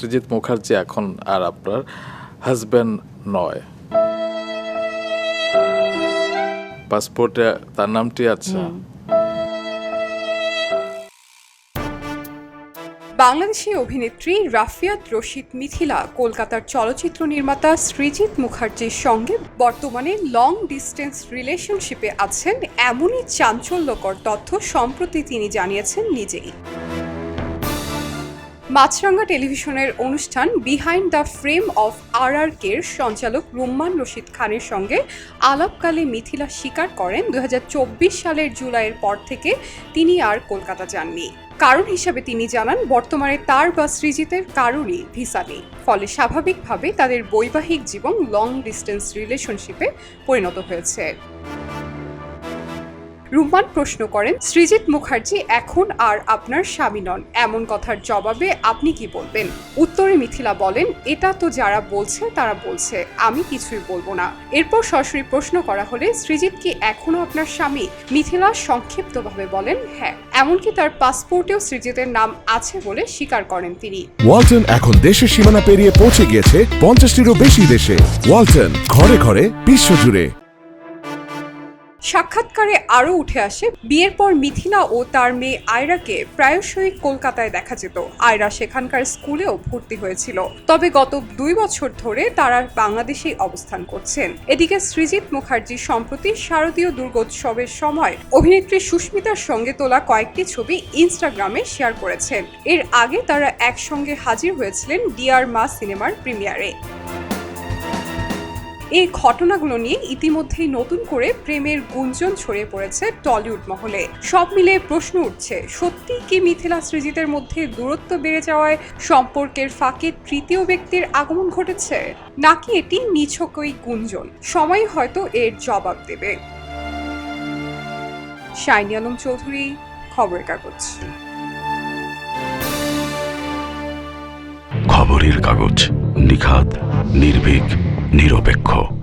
সৃজিত মুখার্জি এখন আর আপনার হাজব্যান্ড নয়। পাসপোর্টে তার নামটি আছে। বাংলাদেশি অভিনেত্রী রাফিয়াত রশিদ মিথিলা, কলকাতার চলচ্চিত্র নির্মাতা সৃজিত মুখার্জির সঙ্গে বর্তমানে লং ডিস্টেন্স রিলেশনশিপে আছেন। এমনই চাঞ্চল্যকর তথ্য সম্প্রতি তিনি জানিয়েছেন নিজেই। মাছরাঙ্গা টেলিভিশনের অনুষ্ঠান বিহাইন্ড দ্য ফ্রেম অফ আর আর কের সঞ্চালক রুম্মান রশিদ খানের সঙ্গে আলাপকালে মিথিলা স্বীকার করেন। দু হাজার চব্বিশ সালের জুলাইয়ের পর থেকে তিনি আর কলকাতা যাননি। কারণ হিসাবে তিনি জানান, বর্তমানে তার বা সৃজিতের কারোরই ভিসা নেই। ফলে স্বাভাবিকভাবে তাদের বৈবাহিক জীবন লং ডিস্টেন্স রিলেশনশিপে পরিণত হয়েছে। রুম্মান প্রশ্ন করেন, সৃজিত মুখার্জি এখন আর আপনার স্বামী নন। এমন কথার জবাবে আপনি কি বলবেন? উত্তরে মিথিলা বলেন, এটা তো যারা বলছে, তারা বলছে। আমি কিছুই বলব না। এরপর সরাসরি প্রশ্ন করা হলে, সৃজিত কি এখনও আপনার স্বামী? মিথিলা সংক্ষিপ্তভাবে বলেন হ্যাঁ। এমনকি তার পাসপোর্টেও সৃজিতের নাম আছে বলে স্বীকার করেন তিনি। ওয়ালটন এখন দেশের সীমানা পেরিয়ে পৌঁছে গিয়েছে পঞ্চাশটিরও বেশি দেশে। ওয়ালটন ঘরে ঘরে বিশ্বজুড়ে সাক্ষাৎকারে আরও উঠে আসে, বিয়ের পর মিথিলা ও তার মেয়ে আয়রাকে প্রায়শই কলকাতায় দেখা যেত। আয়রা সেখানকার স্কুলেও ভর্তি হয়েছিল। তবে গত দুই বছর ধরে তারা বাংলাদেশেই অবস্থান করছেন। এদিকে সৃজিত মুখার্জি সম্প্রতি শারদীয় দুর্গোৎসবের সময় অভিনেত্রী সুস্মিতার সঙ্গে তোলা কয়েকটি ছবি ইনস্টাগ্রামে শেয়ার করেছেন। এর আগে তারা একসঙ্গে হাজির হয়েছিলেন ডিয়ার মা সিনেমার প্রিমিয়ারে। এই ঘটনাগুলো নিয়ে ইতিমধ্যেই নতুন করে প্রেমের গুঞ্জন ছড়িয়ে পড়েছে টলিউড মহলে। সব মিলে প্রশ্ন উঠছে, সত্যি কি মিথিলা সৃজিতের মধ্যে দূরত্ব বেড়ে যাওয়ায় সম্পর্কের ফাঁকে তৃতীয় ব্যক্তির আগমন ঘটেছে? নাকি এটি নিছকই গুঞ্জন? সময় হয়তো এর জবাব দেবে। শাইনি আলম চৌধুরী, খবরের কাগজ। খবরের কাগজ, নিখাত, নির্ভীক। নিরপেক্ষ।